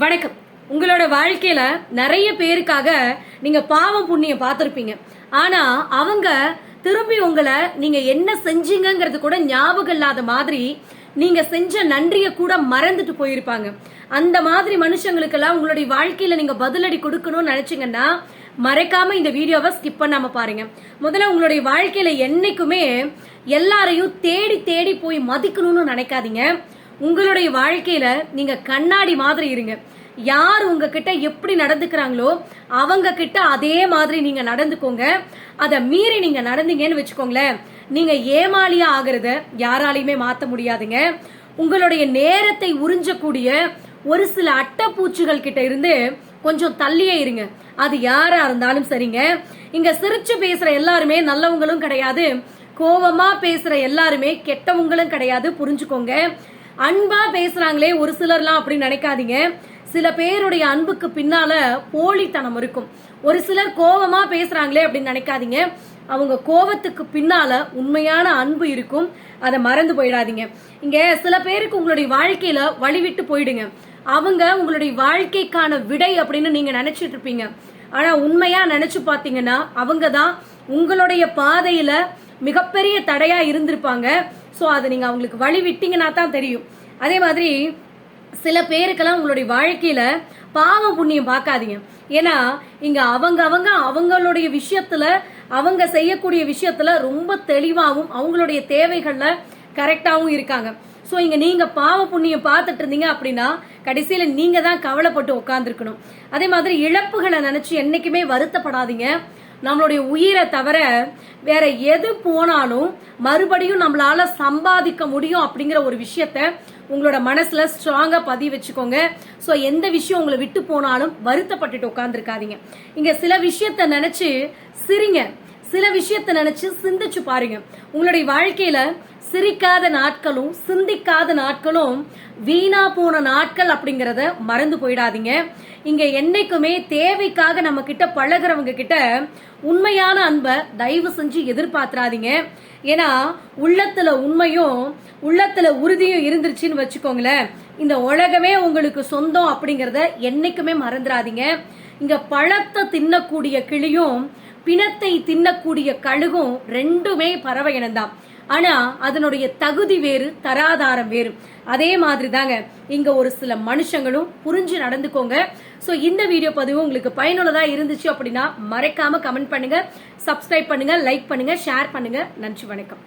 வணக்கம். உங்களோட வாழ்க்கையில நிறைய பேருக்காக நீங்க பாவம் புண்ணியம் பார்த்துருப்பீங்க. ஆனா அவங்க திரும்பி உங்களை நீங்க என்ன செஞ்சீங்கிறது கூட ஞாபகம் இல்லாத மாதிரி நீங்க செஞ்ச நன்றிய கூட மறந்துட்டு போயிருப்பாங்க. அந்த மாதிரி மனுஷங்களுக்கெல்லாம் உங்களுடைய வாழ்க்கையில நீங்க பதிலடி கொடுக்கணும்னு நினைச்சீங்கன்னா மறைக்காம இந்த வீடியோவை ஸ்கிப் பண்ணாம பாருங்க. முதல்ல உங்களுடைய வாழ்க்கையில என்னைக்குமே எல்லாரையும் தேடி தேடி போய் மதிக்கணும்னு நினைக்காதீங்க. உங்களுடைய வாழ்க்கையில நீங்க கண்ணாடி மாதிரி இருங்க. யார் உங்ககிட்ட எப்படி நடந்துக்கிறாங்களோ அவங்க கிட்ட அதே மாதிரி நீங்க நடந்துக்கோங்க. அதை மீறி நீங்க நடந்தீங்கன்னு வச்சுக்கோங்களேன். நீங்க ஏமாளியா ஆகுறத யாராலையுமே மாத்த முடியாதுங்க. உங்களுடைய நேரத்தை உறிஞ்சக்கூடிய ஒரு சில அட்டைப்பூச்சிகள் கிட்ட இருந்து கொஞ்சம் தள்ளியே இருங்க. அது யாரா இருந்தாலும் சரிங்க. இங்க சிரிச்சு பேசுற எல்லாருமே நல்லவங்களும் கிடையாது. கோவமா பேசுற எல்லாருமே கெட்டவங்களும் கிடையாது. புரிஞ்சுக்கோங்க. அன்பா பேசுறாங்களே ஒரு சிலர்லாம் அப்படின்னு நினைக்காதீங்க. சில பேருடைய அன்புக்கு பின்னால போலித்தனம் இருக்கும். ஒரு சிலர் கோபமா பேசுறாங்களே அப்படின்னு நினைக்காதீங்க. அவங்க கோவத்துக்கு பின்னால உண்மையான அன்பு இருக்கும். அதை மறந்து போயிடாதீங்க. இங்க சில பேருக்கு உங்களுடைய வாழ்க்கையில வழிவிட்டு போயிடுங்க. அவங்க உங்களுடைய வாழ்க்கைக்கான விடை அப்படின்னு நீங்க நினைச்சிட்டு இருப்பீங்க. ஆனா உண்மையா நினைச்சு பாத்தீங்கன்னா அவங்க தான் உங்களுடைய பாதையில மிகப்பெரிய தடையா இருந்திருப்பாங்க. சோ அதை நீங்க அவங்களுக்கு வழி விட்டீங்கன்னா தான் தெரியும். அதே மாதிரி சில பேருக்கெல்லாம் உங்களுடைய வாழ்க்கையில பாவம் புண்ணியம் பார்க்காதீங்க. ஏன்னா இங்க அவங்க அவங்க அவங்களுடைய விஷயத்துல அவங்க செய்யக்கூடிய விஷயத்துல ரொம்ப தெளிவாகவும் அவங்களுடைய தேவைகள்ல கரெக்டாகவும் இருக்காங்க. ஸோ இங்க நீங்க பாவ புண்ணியம் பார்த்துட்டு இருந்தீங்க அப்படின்னா கடைசியில நீங்க தான் கவலைப்பட்டு உட்காந்துருக்கணும் அதே மாதிரி இழப்புகளை நினைச்சு என்னைக்குமே வருத்தப்படாதீங்க. நம்மளுடைய உயிரை தவிர வேற எது போனாலும் மறுபடியும் நம்மளால சம்பாதிக்க முடியும் அப்படிங்கிற ஒரு விஷயத்த உங்களோட மனசுல ஸ்ட்ராங்கா பதிவு வச்சுக்கோங்க. ஸோ எந்த விஷயம் உங்களை விட்டு போனாலும் வருத்தப்பட்டுட்டு உட்காந்துருக்காதீங்க இங்க சில விஷயத்த நினைச்சு சிரிங்க. சில விஷயத்தை நினைச்சு சிந்திச்சு பாருங்க. உங்களுடைய வாழ்க்கையில சிரிக்காத நாட்களும் சிந்திக்காத நாட்களும் வீணா போன நாட்கள் அப்படிங்கறத மறந்து போயிடாதீங்க. இங்க என்னைக்குமே தேவைக்காக நம்ம கிட்ட பழகிறவங்க கிட்ட உண்மையான அன்பை தயவு செஞ்சு எதிர்பார்த்துறாதீங்க ஏன்னா உள்ளத்துல உண்மையும் உள்ளத்துல உறுதியும் இருந்துருச்சுன்னு வச்சுக்கோங்களேன். இந்த உலகமே உங்களுக்கு சொந்தம் அப்படிங்கறத என்னைக்குமே மறந்துடாதீங்க இங்க பழத்தை தின்னக்கூடிய கிளியும் பிணத்தை தின்னக்கூடிய கழுகும் ரெண்டுமே பறவை இனம்தான். ஆனா அதனுடைய தகுதி வேறு தராதாரம் வேறு. அதே மாதிரி தாங்க இங்க ஒரு சில மனுஷங்களும் புரிஞ்சு நடந்துக்கோங்க. ஸோ இந்த வீடியோ பதிவு உங்களுக்கு பயனுள்ளதா இருந்துச்சு அப்படின்னா மறைக்காம கமெண்ட் பண்ணுங்க சப்ஸ்கிரைப் பண்ணுங்க லைக் பண்ணுங்க ஷேர் பண்ணுங்க. நன்றி வணக்கம்.